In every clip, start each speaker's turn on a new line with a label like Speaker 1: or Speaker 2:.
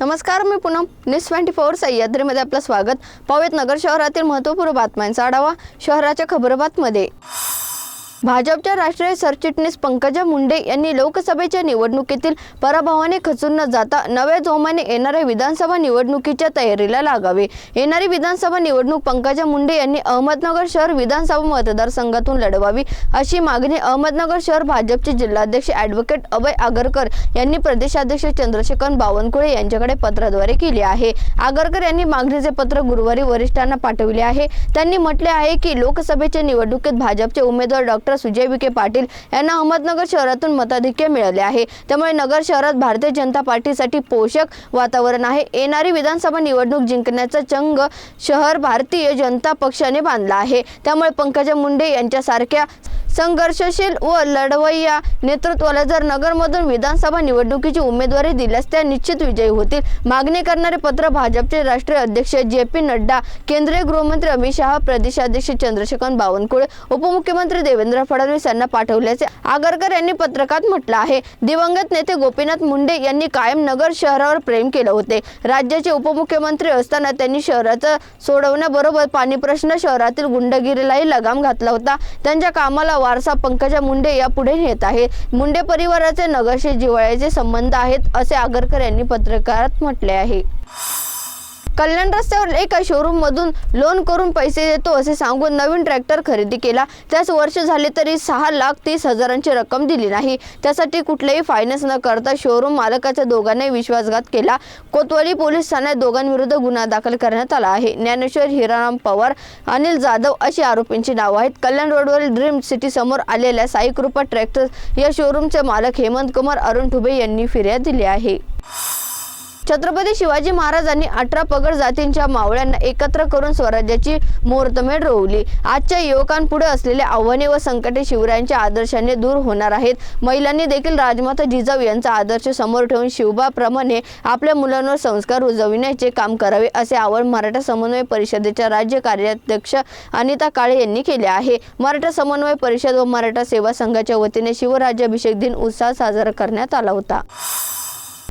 Speaker 1: नमस्कार मी Poonam. News twenty four सह्याद्रीमध्ये आपलं स्वागत. पावेत नगर शहरातील महत्त्वपूर्ण बातम्यांचा आढावा शहराच्या खबरबातमध्ये. भाजपच्या राष्ट्रीय सरचिटणीस पंकजा मुंडे यांनी लोकसभेच्या निवडणुकीतील पराभवाने खचून न जाता नव्या जोमाने येणाऱ्या विधानसभा निवडणुकीच्या तयारीला लागावे. येणारी विधानसभा निवडणूक पंकजा मुंडे यांनी अहमदनगर शहर विधानसभा मतदारसंघातून लढवावी अशी मागणी अहमदनगर शहर भाजपचे जिल्हाध्यक्ष ॲडव्होकेट अभय आगरकर यांनी प्रदेशाध्यक्ष चंद्रशेखर बावनकुळे यांच्याकडे पत्राद्वारे केली आहे. आगरकर यांनी मागणीचे पत्र गुरुवारी वरिष्ठांना पाठविले आहे. त्यांनी म्हटले आहे की लोकसभेच्या निवडणुकीत भाजपचे उमेदवार डॉक्टर सुजय विखे पाटील यांना अहमदनगर शहरातून मताधिक्य मिळाले आहे. त्यामुळे नगर शहरात भारतीय जनता पार्टीसाठी पोषक वातावरण आहे. येणारी विधानसभा निवडणूक जिंकण्याचा चंग शहर भारतीय जनता पक्षाने बांधला आहे. त्यामुळे पंकजा मुंडे यांच्यासारख्या संघर्षशील व लढवय्या नेतृत्वाला जर नगरमधून विधानसभा निवडणुकीची उमेदवारी दिल्यास त्या निश्चित विजयी होतील. मागणी करणारे पत्र भाजपचे राष्ट्रीय अध्यक्ष जे पी नड्डा केंद्रीय गृहमंत्री अमित शहा प्रदेशाध्यक्ष चंद्रशेखर बावनकुळे उपमुख्यमंत्री देवेंद्र फडणवीस यांना पाठवल्याचे आगरकर यांनी पत्रकात म्हटलं आहे. दिवंगत नेते गोपीनाथ मुंडे यांनी कायम नगर शहरावर प्रेम केले होते. राज्याचे उपमुख्यमंत्री असताना त्यांनी शहराचं सोडवण्याबरोबर पाणी प्रश्न शहरातील गुंडगिरीलाही लगाम घातला होता. त्यांच्या कामाला वारसा पंकजा मुंडे या पुढे नेत आहे मुंडे परिवाराचे नगरशी जिव्हाळ्याचे संबंध आहेत असे आगरकर यांनी पत्रकारात म्हटले आहे. कल्याण रस्त्यावर एका शोरूम मधून लोन करून पैसे देतो असे सांगून नवीन ट्रॅक्टर खरेदी केला. त्यास वर्ष झाले तरी सहा लाख तीस हजारांची रक्कम दिली नाही. त्यासाठी कुठलेही फायनान्स न करता शोरूम मालकाच्या दोघांनाही विश्वासघात केला. कोतवाली पोलीस ठाण्यात दोघांविरुद्ध गुन्हा दाखल करण्यात आला आहे. ज्ञानेश्वर हिराराम पवार अनिल जाधव अशी आरोपींची नावं आहेत. कल्याण रोडवरील ड्रीम सिटी समोर आलेल्या साईकृपा ट्रॅक्टर या शोरूमचे मालक हेमंत कुमार अरुण ठुबे यांनी फिर्याद दिली आहे. छत्रपती शिवाजी महाराजांनी अठरा पगड जातींच्या मावळ्यांना एकत्र करून स्वराज्याची मुहूर्तमेढ रोवली. आजच्या युवकांपुढे असलेले आव्हाने व संकटे शिवरायांच्या आदर्शाने दूर होणार आहेत. महिलांनी देखील राजमाता जिजाऊ यांचा आदर्श समोर ठेवून शिवबाप्रमाणे आपल्या मुलांवर संस्कार रुजविण्याचे काम करावे असे आवाहन मराठा समन्वय परिषदेच्या राज्य कार्याध्यक्ष अनिता काळे यांनी केले आहे. मराठा समन्वय परिषद व मराठा सेवा संघाच्या वतीने शिवराज्याभिषेक दिन उत्साह साजरा करण्यात आला होता.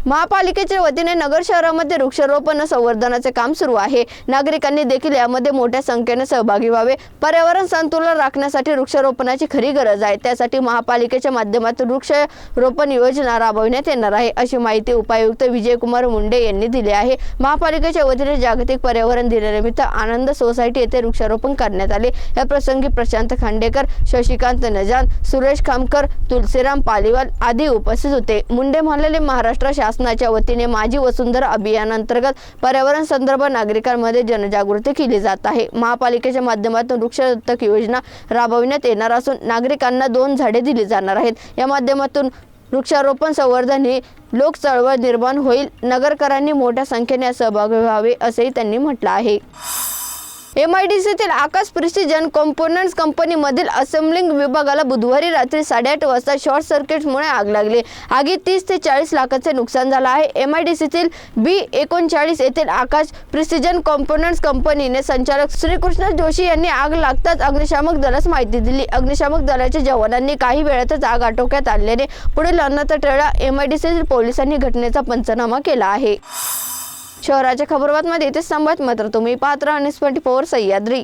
Speaker 1: महापालिकेच्या वतीने नगर शहरामध्ये वृक्षारोपण संवर्धनाचे काम सुरू आहे. नागरिकांनी देखील यामध्ये मोठ्या संख्येने सहभागी व्हावे. पर्यावरण संतुलन राखण्यासाठी वृक्षारोपणाची खरी गरज आहे. त्यासाठी महापालिकेच्या माध्यमातून वृक्षारोपण योजना राबविण्यात येणार आहे अशी माहिती उपायुक्त विजयकुमार मुंडे यांनी दिली आहे. महापालिकेच्या वतीने जागतिक पर्यावरण दिनानिमित्त आनंद सोसायटी येथे वृक्षारोपण करण्यात आले. या प्रसंगी प्रशांत खांडेकर शशिकांत नजान सुरेश खामकर तुलसीराम पालिवाल आदी उपस्थित होते. मुंडे म्हणाले महाराष्ट्र शासनाच्या वतीने माझी वसुंधरा अभियानांतर्गत पर्यावरण संदर्भ नागरिकांमध्ये जनजागृती केली जात आहे. महापालिकेच्या माध्यमातून वृक्षदत्तक योजना राबविण्यात येणार असून नागरिकांना दोन झाडे दिली जाणार आहेत. या माध्यमातून वृक्षारोपण संवर्धन ही लोक चळवळ निर्माण होईल. नगरकरांनी मोठ्या संख्येने सहभागी व्हावे असेही त्यांनी म्हटलं आहे. एम आय डी सीतील आकाश प्रिसिजन कॉम्पोनंट्स कंपनीमधील असेंब्लिंग विभागाला बुधवारी रात्री साडेआठ वाजता शॉर्ट सर्किटमुळे आग लागली. आगीत तीस ते चाळीस लाखाचे नुकसान झालं आहे. एम आय डी सीतील बी एकोणचाळीस येथील आकाश प्रिसिजन कॉम्पोनंट्स कंपनीने संचालक श्रीकृष्ण जोशी यांनी आग लागताच अग्निशामक दलास माहिती दिली. अग्निशामक दलाच्या जवानांनी काही वेळातच आग आटोक्यात आणल्याने पुढील अनंत टळा एम आय डी सी पोलिसांनी घटनेचा पंचनामा केला आहे. शहराच्या खबरबातमध्ये इथेच संबंध मात्र तुम्ही पात्र आणि ट्वेंटी फोर सह्याद्री.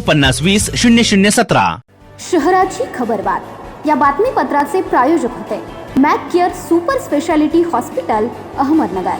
Speaker 2: पन्नास वीस शून्य शून्य सतरा.
Speaker 3: शहराची खबरबात. या बातमीपत्राचे प्रायोजक होते. Mac care super speciality hospital Ahmednagar.